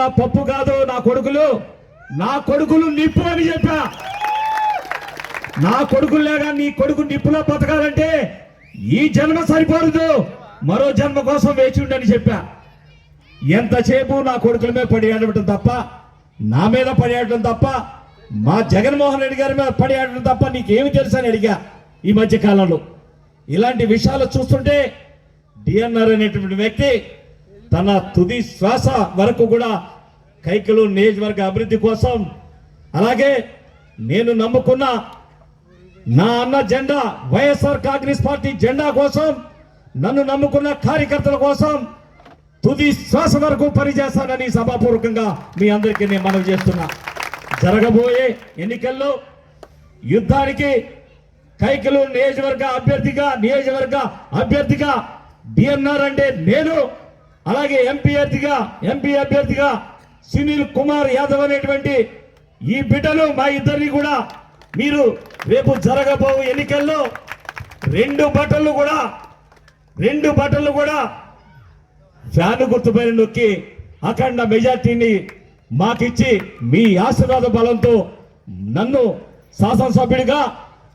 ఇలా పప్పు కాదు నా కొడుకులు. నా కొడుకులు నిప్పు అని చెప్పా. నా కొడుకుల్లాగా నీ కొడుకు నిప్పులో బతకాలంటే ఈ జన్మ సరిపోదు. మరో జన్మ కోసం వేచి ఉండని చెప్పా. ఎంతసేపు నా కొడుకుల మీద పడి ఆడటం తప్ప నా మీద పడి ఆడటం తప్ప మా జగన్మోహన్ రెడ్డి గారి మీద పడి ఆడటం తప్ప నీకేమి తెలుసు అని అడిగా ఈ మధ్య కాలంలో. ఇలాంటి విషయాలు చూస్తుంటే డిఎన్ఆర్ అనేటువంటి వ్యక్తి తన తుది శ్వాస వరకు కూడా కైకలు నియోజకవర్గ అభివృద్ధి కోసం. అలాగే నేను నమ్ముకున్న నా అన్న జెండా వైఎస్ఆర్ కాంగ్రెస్ పార్టీ జెండా కోసం నన్ను నమ్ముకున్న కార్యకర్తల కోసం తుది శ్వాస వరకు పనిచేస్తానని సభాపూర్వకంగా మీ అందరికీ నేను మనవి చేస్తున్నా. జరగబోయే ఎన్నికల్లో యుద్ధానికి కైకలు నియోజకవర్గ అభ్యర్థిగా నియోజకవర్గ అభ్యర్థిగా డిఎన్ఆర్ అంటే నేను అలాగే ఎంపీ అభ్యర్థిగా ఎంపీ అభ్యర్థిగా సునీల్ కుమార్ యాదవ్ అనేటువంటి ఈ బిడ్డలు మా ఇద్దరిని కూడా మీరు రేపు జరగబోవు ఎన్నికల్లో రెండు బట్టలు కూడా రెండు బట్టలు కూడా ఫ్యాన్ గుర్తుపైన నొక్కి అఖండ మెజార్టీని మాకిచ్చి మీ ఆశీర్వాద బలంతో నన్ను శాసనసభ్యుడిగా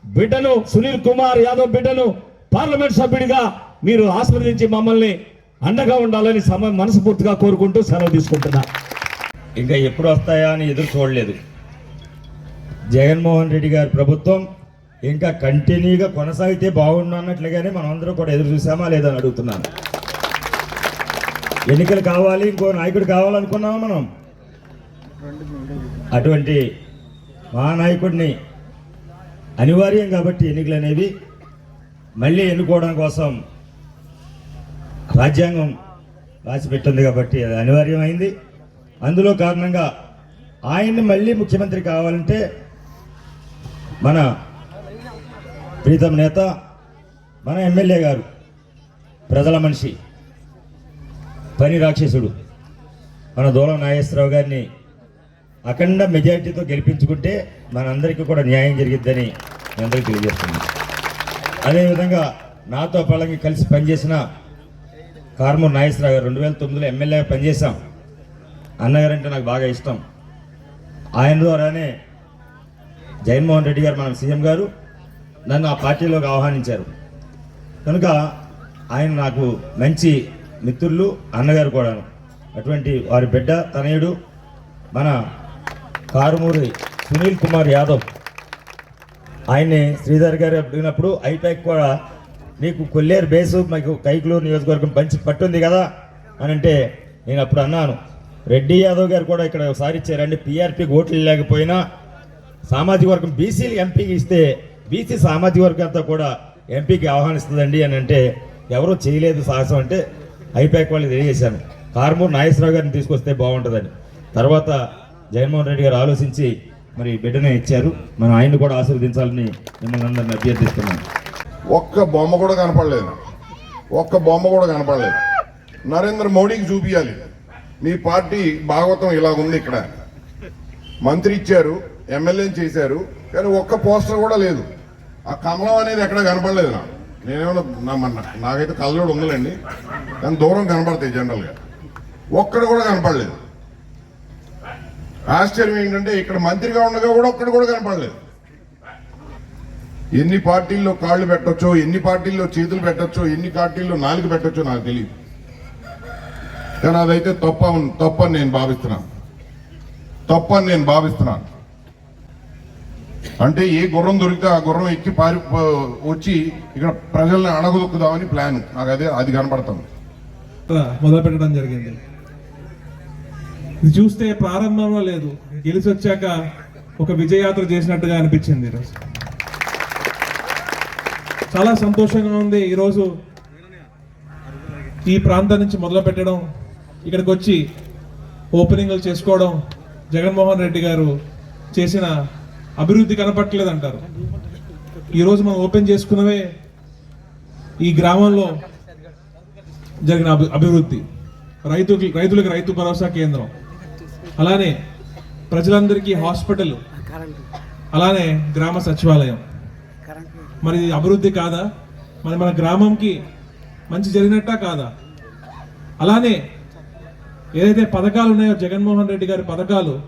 బిడ్డను సునీల్ కుమార్ యాదవ్ బిడ్డను పార్లమెంట్ సభ్యుడిగా మీరు ఆశీర్వదించి మమ్మల్ని అండగా ఉండాలని సమయం మనస్ఫూర్తిగా కోరుకుంటూ సెలవు తీసుకుంటున్నా. ఇంకా ఎప్పుడు వస్తాయా అని ఎదురు చూడలేదు. జగన్మోహన్ రెడ్డి గారి ప్రభుత్వం ఇంకా కంటిన్యూగా కొనసాగితే బాగుండు అన్నట్లుగానే మనం అందరం కూడా ఎదురు చూసామా లేదా అని అడుగుతున్నాను. ఎన్నికలు కావాలి ఇంకో నాయకుడు కావాలనుకున్నామా మనం? అటువంటి మహానాయకుడిని అనివార్యం కాబట్టి ఎన్నికలు అనేవి మళ్ళీ ఎన్నుకోవడం కోసం రాజ్యాంగం రాసిపెట్టింది కాబట్టి అది అనివార్యమైంది. అందులో కారణంగా ఆయన్ని మళ్ళీ ముఖ్యమంత్రి కావాలంటే మన ప్రీతం నేత మన ఎమ్మెల్యే గారు ప్రజల మనిషి పని రాక్షసుడు మన దూలం నాగేశ్వరరావు గారిని అఖండ మెజారిటీతో గెలిపించుకుంటే మనందరికీ కూడా న్యాయం జరిగిద్దని అందరికీ తెలియజేస్తున్నాను. అదేవిధంగా నాతో పళ్ళకి కలిసి పనిచేసిన కార్మూర్ నాగేశ్వరరావు గారు రెండు వేల తొమ్మిదిలో ఎమ్మెల్యేగా పనిచేశాం. అన్నగారు అంటే నాకు బాగా ఇష్టం. ఆయన ద్వారానే జగన్మోహన్ రెడ్డి గారు మన సీఎం గారు నన్ను ఆ పార్టీలోకి ఆహ్వానించారు. కనుక ఆయన నాకు మంచి మిత్రులు అన్నగారు కూడాను. అటువంటి వారి బిడ్డ తనయుడు మన కారుమూరి సునీల్ కుమార్ యాదవ్. ఆయన్ని శ్రీధర్ గారు అడిగినప్పుడు ఐపాక్ కూడా నీకు కొల్లేరు బేసు మీకు కైకులూరు నియోజకవర్గం పంచి పట్టుంది కదా అని అంటే నేను అప్పుడు అన్నాను. రెడ్డి యాదవ్ గారు కూడా ఇక్కడ ఒకసారి ఇచ్చారండి పీఆర్పీకి ఓట్లు లేకపోయినా సామాజిక వర్గం బీసీలు ఎంపీకి ఇస్తే బీసీ సామాజిక వర్గం అంతా కూడా ఎంపీకి ఆహ్వానిస్తుందండి అని అంటే ఎవరూ చేయలేదు సాహసం అంటే ఐపాక్ వాళ్ళు తెలియజేశాను. కారుమూరు నాగేశ్వరరావు గారిని తీసుకొస్తే బాగుంటుందని. తర్వాత జగన్మోహన్ రెడ్డి గారు ఆలోచించి మరి బిడ్డనే ఇచ్చారు. మనం ఆయన్ని కూడా ఆశీర్వదించాలని మిమ్మల్ని అందరిని అభ్యర్థిస్తున్నాను. ఒక్క బొమ్మ కూడా కనపడలేదు. ఒక్క బొమ్మ కూడా కనపడలేదు. నరేంద్ర మోడీకి చూపించాలి మీ పార్టీ భాగవతం ఇలా ఉంది ఇక్కడ. మంత్రి ఇచ్చారు ఎమ్మెల్యేని చేశారు కానీ ఒక్క పోస్టర్ కూడా లేదు. ఆ కమలం అనేది ఎక్కడ కనపడలేదు నాకు. నేనేమన్నా నాకైతే కళ్ళజోడు ఉందిలేండి కానీ దూరం కనపడతాయి జనరల్గా. ఒక్కడ కూడా కనపడలేదు. ఆశ్చర్యం ఏంటంటే ఇక్కడ మంత్రిగా ఉండగా కూడా ఒక్కడు కూడా కనపడలేదు. ఎన్ని పార్టీల్లో కాళ్ళు పెట్టొచ్చో ఎన్ని పార్టీల్లో చేతులు పెట్టొచ్చో ఎన్ని పార్టీల్లో నాలుగు పెట్టొచ్చో నాకు తెలియదు కానీ అదైతే తప్ప తప్పని నేను భావిస్తున్నాను తప్పని నేను భావిస్తున్నాను అంటే ఏ గుర్రం దొరికితే ఆ గుర్రం ఎక్కి పారి వచ్చి ఇక్కడ ప్రజల్ని అణగదొక్కుదామని ప్లాన్. నాకు అదే అది కనపడుతుంది మొదలు పెట్టడం జరిగింది. ఇది చూస్తే ప్రారంభంలో లేదు. గెలిచి వచ్చాక ఒక విజయయాత్ర చేసినట్టుగా అనిపించింది ఈరోజు చాలా సంతోషంగా ఉంది ఈరోజు ఈ ప్రాంతం నుంచి మొదలు పెట్టడం ఇక్కడికి వచ్చి ఓపెనింగ్లు చేసుకోవడం జగన్మోహన్ రెడ్డి గారు చేసిన అభివృద్ధి కనపట్టలేదు అంటారు ఈరోజు మనం ఓపెన్ చేసుకున్నవే ఈ గ్రామంలో జరిగిన అభి- అభివృద్ధి. రైతుకి రైతులకు రైతు భరోసా కేంద్రం. అలానే ప్రజలందరికీ హాస్పిటల్. అలానే గ్రామ సచివాలయం. మరి అభివృద్ధి కాదా? మరి మన గ్రామంకి మంచి జరిగినట్టా కాదా? అలానే ఏదైతే పథకాలు ఉన్నాయో జగన్మోహన్ రెడ్డి గారి పథకాలు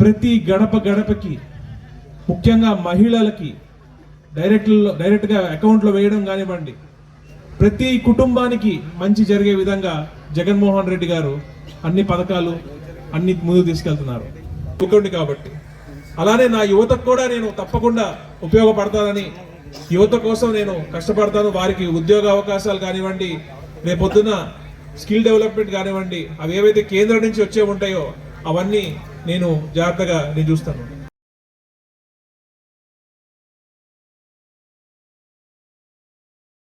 ప్రతి గడప గడపకి ముఖ్యంగా మహిళలకి డైరెక్ట్లో డైరెక్ట్గా అకౌంట్లో వేయడం కానివ్వండి ప్రతి కుటుంబానికి మంచి జరిగే విధంగా జగన్మోహన్ రెడ్డి గారు అన్ని పథకాలు అన్ని ముందుకు తీసుకెళ్తున్నారు. యువకుడిని కాబట్టి. అలానే నా యువతకు కూడా నేను తప్పకుండా ఉపయోగపడతానని యువత కోసం నేను కష్టపడతాను వారికి ఉద్యోగ అవకాశాలు కానివ్వండి రేపొద్దున స్కిల్ డెవలప్మెంట్ కానివ్వండి అవి ఏవైతే కేంద్రం నుంచి వచ్చే ఉంటాయో అవన్నీ నేను జాగ్రత్తగా నేను చూస్తాను.